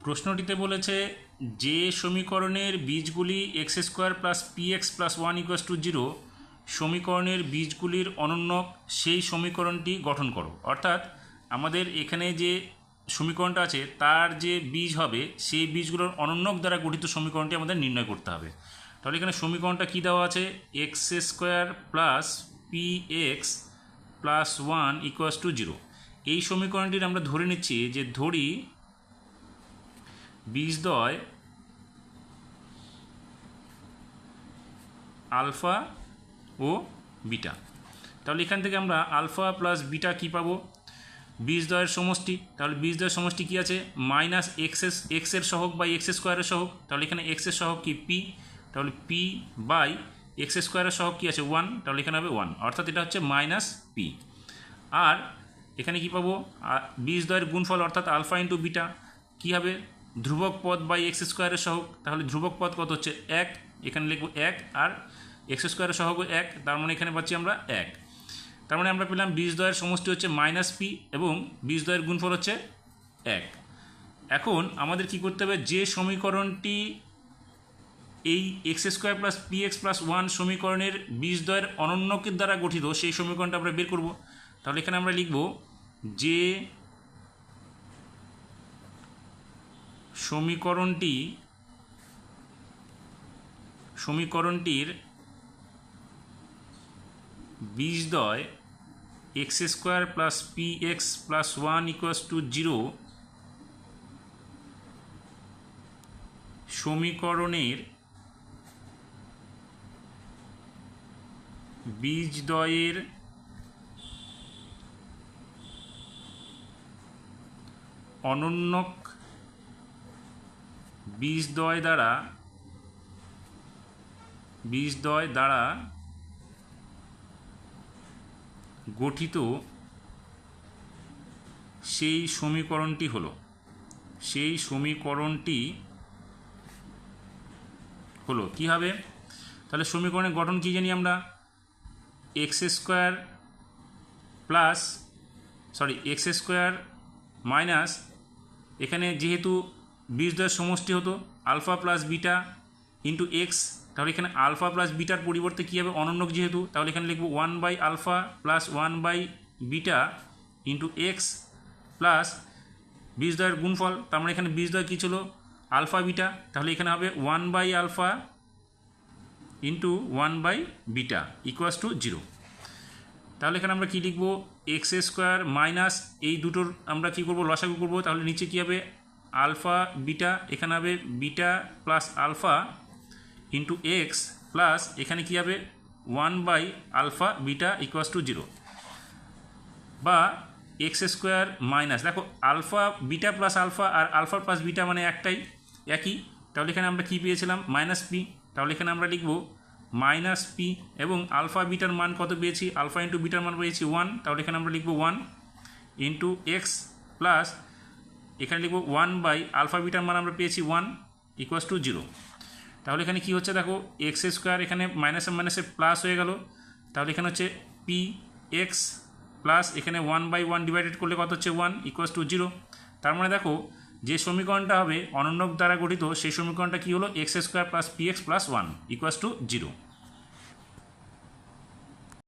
প্রশ্নটিতে বলেছে, যে সমীকরণের বীজগুলি x square plus p x plus one equals to zero সমীকরণের বীজগুলির অনন্যক সেই সমীকরণটি গঠন করো। অর্থাৎ আমাদের এখানে যে সমীকরণটা আছে, তার যে বীজ হবে, সেই বীজগুলোর অনন্যক দ্বারা গঠিত সমীকরণটি আমাদের নির্ণয় করতে হবে। তাহলে এখানে সমীকরণটা কী দেওয়া আছে? X square plus p x plus one equals to zero এই সমীকরণটির আমরা ধরে নিচ্ছি যে ধরি বীজদ্বয় আলফা ও বিটা। তাহলে এখান থেকে আমরা আলফা প্লাস বিটা কী পাবো? বীজদ্বয়ের সমষ্টি। তাহলে বীজদ্বয়ের সমষ্টি কী আছে? মাইনাস এক্স এস এক্সের সহগ বাই এক্স স্কোয়ারের সহগ। তাহলে এখানে এক্সের সহগ কি? পি। তাহলে পি বাই এক্স স্কোয়ারের সহগ কী আছে? ওয়ান। তাহলে এখানে হবে ওয়ান। অর্থাৎ এটা হচ্ছে মাইনাস পি। আর এখানে কি পাবো? আ- বীজদ্বয়ের গুণফল অর্থাৎ আলফা ইন্টু বিটা কী হবে? ধ্রুবক পদ বাই এক্স স্কোয়ারের সহগ, তাহলে ধ্রুবক পদ কত হচ্ছে এক? এখানে লিখব এক, আর এক্স স্কোয়ারের সহগ এক, তার মানে এখানে পাচ্ছি আমরা এক। তার মানে আমরা পেলাম বীজদ্বয়ের সমষ্টি হচ্ছে মাইনাস পি এবং বীজদ্বয়ের গুণফল হচ্ছে এক। এখন আমাদের কি করতে হবে? যে সমীকরণটি এই x square plus p x plus one সমীকরণের বীজদ্বয়ের অনন্যকের দ্বারা গঠিত, সেই সমীকরণটা আমরা বের করব। তাহলে এখানে আমরা লিখব যে সমীকরণটি, সমীকরণটির বীজদ্বয় x square plus p x plus one equals to zero সমীকরণের বীজদ্বয়ের অনন্যক বীজদ্বয় দ্বারা বীজদ্বয় দ্বারা গঠিত সেই সমীকরণটি হলো, সেই সমীকরণটি হলো, কী হবে? তাহলে সমীকরণের গঠন কী জানি আমরা? X square plus, sorry, x square minus, এখানে যেহেতু বীজদ্বয়ের সমষ্টি হতো, alpha plus beta into x, তাহলে এখানে আলফা প্লাস বিটার পরিবর্তে কী হবে? অনন্যক যেহেতু, তাহলে এখানে লিখব one by alpha plus one by beta into x plus বীজদ্বয়ের গুণফল। তার মানে এখানে বীজদ্বয় কী ছিল? Alpha beta. তাহলে এখানে হবে one by alpha into one by beta equals to zero. তাহলে এখানে আমরা কী লিখব? এক্স স্কোয়ার মাইনাস এই দুটোর আমরা কী করব? লসাগু করব। তাহলে নিচে কী হবে? আলফা, বিটা, এখানে হবে beta plus alpha into x plus এখানে কী হবে? One by alpha, beta equals to zero বা এক্স স্কোয়ার মাইনাস দেখো আলফা, বিটা প্লাস আলফা আর আলফা প্লাস বিটা মানে একটাই, একই। তাহলে এখানে আমরা কী পেয়েছিলাম? মাইনাস পি তাহলে এখানে আমরা লিখব মাইনাস পি এবং আলফা, বিটার মান কত পেয়েছি? আলফা ইন্টু বিটার মান পেয়েছি ওয়ান তাহলে এখানে আমরা লিখব ওয়ান ইন্টু এক্স প্লাস এখানে লিখব ওয়ান বাই আলফা বিটার মান আমরা পেয়েছি ওয়ান ইকুয়াস টু জিরো তাহলে এখানে কি হচ্ছে দেখো এক্স স্কোয়ার এখানে মাইনাসে মাইনাসে প্লাস হয়ে গেল। তাহলে এখানে হচ্ছে পি এক্স প্লাস এখানে ওয়ান বাই ওয়ান ডিভাইডেড করলে কত হচ্ছে ওয়ান ইকুয়াস টু জিরো তার মানে দেখো, যে সমীকরণটা হবে অনন্যক দ্বারা গঠিত, সেই সমীকরণটা কী হলো? X square plus p x plus one equals to zero